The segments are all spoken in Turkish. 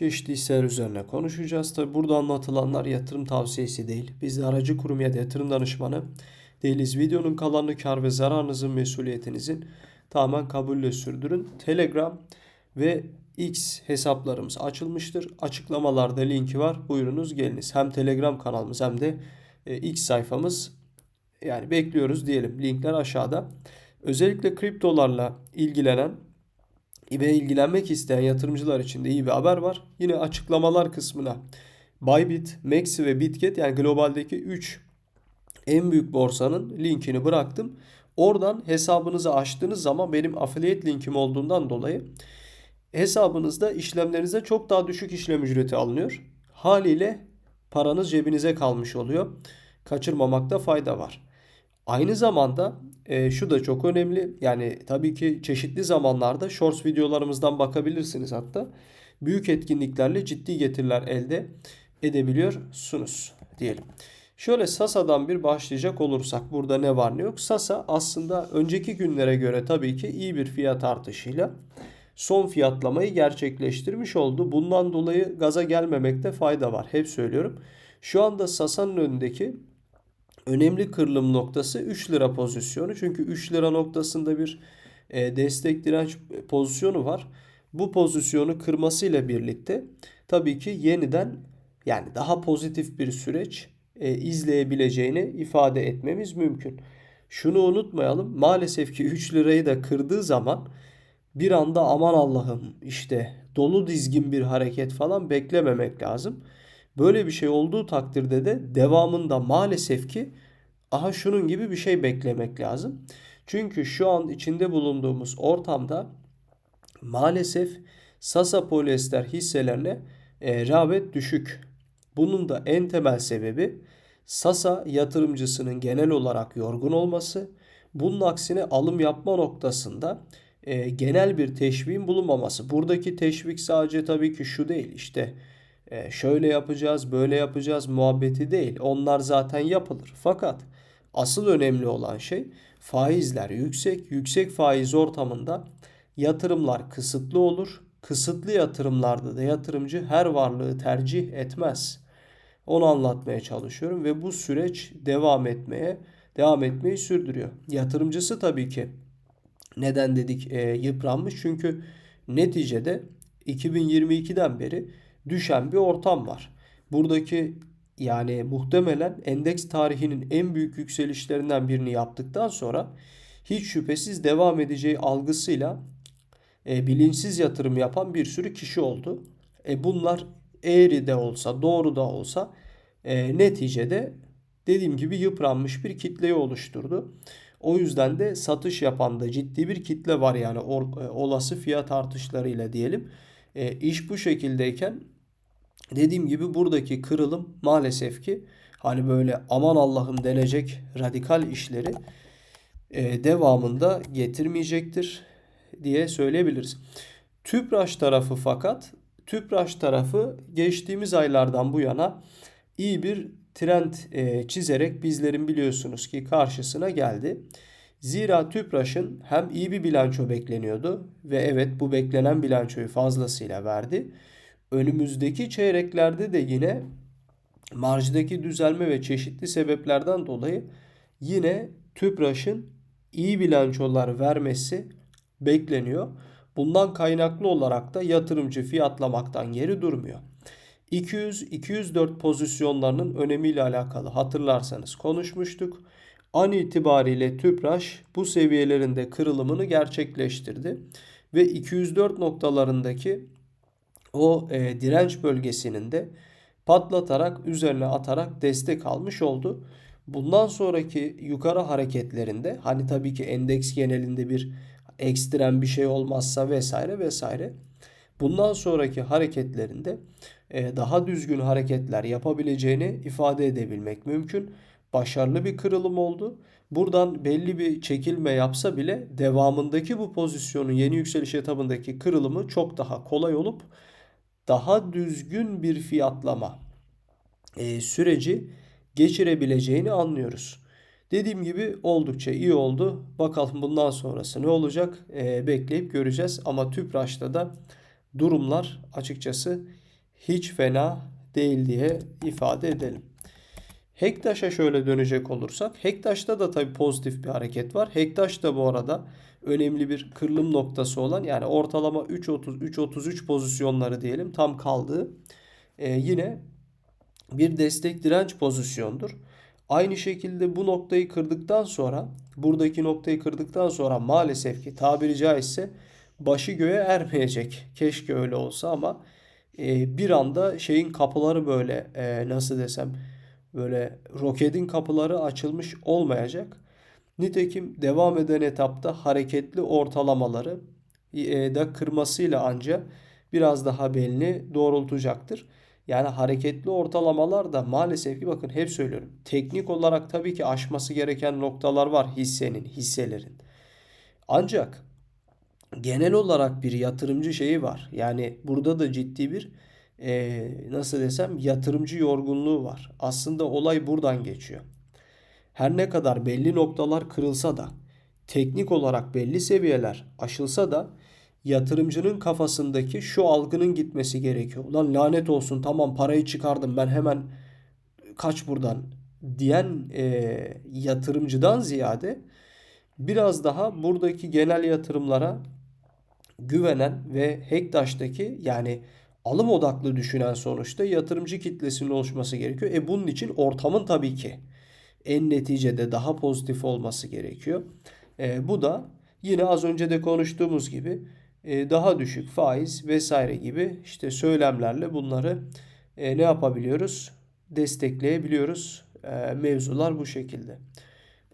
Çeşitli hisseler üzerine konuşacağız. Tabi burada anlatılanlar yatırım tavsiyesi değil. Biz de aracı kurum ya da yatırım danışmanı değiliz. Videonun kalanını kar ve zararınızın mesuliyetinizin tamamen kabulle sürdürün. Telegram ve X hesaplarımız açılmıştır. Açıklamalarda linki var. Buyurunuz geliniz. Hem Telegram kanalımız hem de e, X sayfamız yani bekliyoruz diyelim. Linkler aşağıda. Özellikle kriptolarla ilgilenen ve ilgilenmek isteyen yatırımcılar için de iyi bir haber var. Yine açıklamalar kısmına Bybit, Maxi ve Bitget yani globaldeki 3 en büyük borsanın linkini bıraktım. Oradan hesabınızı açtığınız zaman benim affiliate linkim olduğundan dolayı hesabınızda işlemlerinize çok daha düşük işlem ücreti alınıyor. Haliyle paranız cebinize kalmış oluyor. Kaçırmamakta fayda var. Aynı zamanda e, şu da çok önemli. Yani tabii ki çeşitli zamanlarda shorts videolarımızdan bakabilirsiniz hatta. Büyük etkinliklerle ciddi getiriler elde edebiliyorsunuz diyelim. Şöyle Sasa'dan bir başlayacak olursak burada ne var ne yok. Sasa aslında önceki günlere göre tabii ki iyi bir fiyat artışıyla son fiyatlamayı gerçekleştirmiş oldu. Bundan dolayı gaza gelmemekte fayda var. Hep söylüyorum. Şu anda Sasa'nın önündeki önemli kırılım noktası 3 lira pozisyonu. Çünkü 3 lira noktasında bir e, destek direnç pozisyonu var. Bu pozisyonu kırmasıyla birlikte tabii ki yeniden yani daha pozitif bir süreç e, izleyebileceğini ifade etmemiz mümkün. Şunu unutmayalım. Maalesef ki 3 lirayı da kırdığı zaman bir anda aman Allah'ım işte dolu dizgin bir hareket falan beklememek lazım. Böyle bir şey olduğu takdirde de devamında maalesef ki aha şunun gibi bir şey beklemek lazım. Çünkü şu an içinde bulunduğumuz ortamda maalesef Sasa polyester hisselerine e, rağbet düşük. Bunun da en temel sebebi Sasa yatırımcısının genel olarak yorgun olması. Bunun aksine alım yapma noktasında e, genel bir teşviğin bulunmaması. Buradaki teşvik sadece tabii ki şu değil işte şöyle yapacağız böyle yapacağız muhabbeti değil. Onlar zaten yapılır. Fakat asıl önemli olan şey faizler yüksek. Yüksek faiz ortamında yatırımlar kısıtlı olur. Kısıtlı yatırımlarda da yatırımcı her varlığı tercih etmez. Onu anlatmaya çalışıyorum ve bu süreç devam etmeye devam etmeyi sürdürüyor. Yatırımcısı tabii ki neden dedik e, yıpranmış? Çünkü neticede 2022'den beri düşen bir ortam var. Buradaki yani muhtemelen endeks tarihinin en büyük yükselişlerinden birini yaptıktan sonra hiç şüphesiz devam edeceği algısıyla e, bilinçsiz yatırım yapan bir sürü kişi oldu. E, bunlar eğri de olsa doğru da olsa e, neticede dediğim gibi yıpranmış bir kitleyi oluşturdu. O yüzden de satış yapan da ciddi bir kitle var yani or, e, olası fiyat artışlarıyla diyelim. E, iş bu şekildeyken dediğim gibi buradaki kırılım maalesef ki hani böyle aman Allah'ım denecek radikal işleri e, devamında getirmeyecektir diye söyleyebiliriz. Tüpraş tarafı fakat Tüpraş tarafı geçtiğimiz aylardan bu yana iyi bir trend e, çizerek bizlerin biliyorsunuz ki karşısına geldi. Zira Tüpraş'ın hem iyi bir bilanço bekleniyordu ve evet bu beklenen bilançoyu fazlasıyla verdi. Önümüzdeki çeyreklerde de yine marjdaki düzelme ve çeşitli sebeplerden dolayı yine Tüpraş'ın iyi bilançolar vermesi bekleniyor. Bundan kaynaklı olarak da yatırımcı fiyatlamaktan geri durmuyor. 200-204 pozisyonlarının önemiyle alakalı hatırlarsanız konuşmuştuk. An itibariyle Tüpraş bu seviyelerinde kırılımını gerçekleştirdi. Ve 204 noktalarındaki o e, direnç bölgesinin de patlatarak üzerine atarak destek almış oldu. Bundan sonraki yukarı hareketlerinde hani tabii ki endeks genelinde bir ekstrem bir şey olmazsa vesaire vesaire. Bundan sonraki hareketlerinde e, daha düzgün hareketler yapabileceğini ifade edebilmek mümkün. Başarılı bir kırılım oldu. Buradan belli bir çekilme yapsa bile devamındaki bu pozisyonun yeni yükseliş etabındaki kırılımı çok daha kolay olup daha düzgün bir fiyatlama e, süreci geçirebileceğini anlıyoruz. Dediğim gibi oldukça iyi oldu. Bakalım bundan sonrası ne olacak e, bekleyip göreceğiz. Ama Tüpraş'ta da durumlar açıkçası hiç fena değil diye ifade edelim. Hektaş'a şöyle dönecek olursak, Hektaş'ta da tabii pozitif bir hareket var. Hektaş da bu arada önemli bir kırılım noktası olan yani ortalama 3.30 3.33 pozisyonları diyelim tam kaldığı e, yine bir destek direnç pozisyondur. Aynı şekilde bu noktayı kırdıktan sonra buradaki noktayı kırdıktan sonra maalesef ki tabiri caizse başı göğe ermeyecek. Keşke öyle olsa ama e, bir anda şeyin kapıları böyle e, nasıl desem böyle roketin kapıları açılmış olmayacak. Nitekim devam eden etapta hareketli ortalamaları e, da kırmasıyla anca biraz daha belini doğrultacaktır. Yani hareketli ortalamalar da maalesef ki bakın hep söylüyorum. Teknik olarak tabii ki aşması gereken noktalar var hissenin, hisselerin. Ancak genel olarak bir yatırımcı şeyi var. Yani burada da ciddi bir e, nasıl desem yatırımcı yorgunluğu var. Aslında olay buradan geçiyor. Her ne kadar belli noktalar kırılsa da teknik olarak belli seviyeler aşılsa da yatırımcının kafasındaki şu algının gitmesi gerekiyor. Ulan lanet olsun tamam parayı çıkardım ben hemen kaç buradan diyen e, yatırımcıdan ziyade biraz daha buradaki genel yatırımlara güvenen ve Hektaş'taki yani alım odaklı düşünen sonuçta yatırımcı kitlesinin oluşması gerekiyor. E bunun için ortamın tabii ki en neticede daha pozitif olması gerekiyor. E, bu da yine az önce de konuştuğumuz gibi e, daha düşük faiz vesaire gibi işte söylemlerle bunları e, ne yapabiliyoruz? Destekleyebiliyoruz. E, mevzular bu şekilde.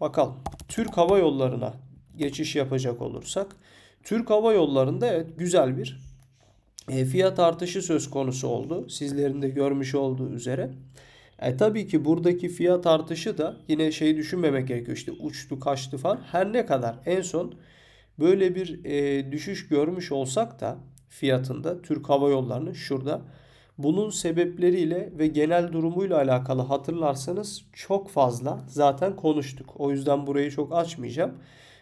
Bakalım Türk Hava Yolları'na geçiş yapacak olursak Türk Hava Yolları'nda evet güzel bir e, fiyat artışı söz konusu oldu. Sizlerin de görmüş olduğu üzere. E, tabii ki buradaki fiyat artışı da yine şey düşünmemek gerekiyor. İşte uçtu kaçtı falan. Her ne kadar en son böyle bir e, düşüş görmüş olsak da fiyatında Türk Hava Yolları'nın şurada bunun sebepleriyle ve genel durumuyla alakalı hatırlarsanız çok fazla zaten konuştuk. O yüzden burayı çok açmayacağım.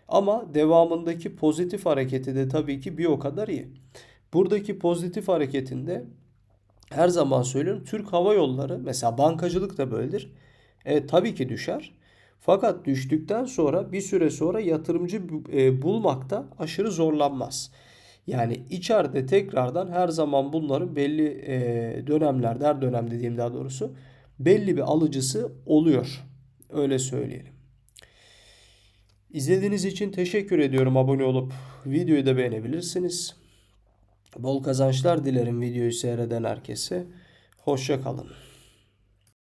Ama devamındaki pozitif hareketi de tabii ki bir o kadar iyi. Buradaki pozitif hareketinde her zaman söylüyorum Türk Hava Yolları mesela bankacılık da böyledir. E, tabii ki düşer. Fakat düştükten sonra bir süre sonra yatırımcı e, bulmakta aşırı zorlanmaz. Yani içeride tekrardan her zaman bunların belli e, dönemlerde, her dönem dediğim daha doğrusu belli bir alıcısı oluyor. Öyle söyleyelim. İzlediğiniz için teşekkür ediyorum. Abone olup videoyu da beğenebilirsiniz. Bol kazançlar dilerim videoyu seyreden herkese. Hoşça kalın.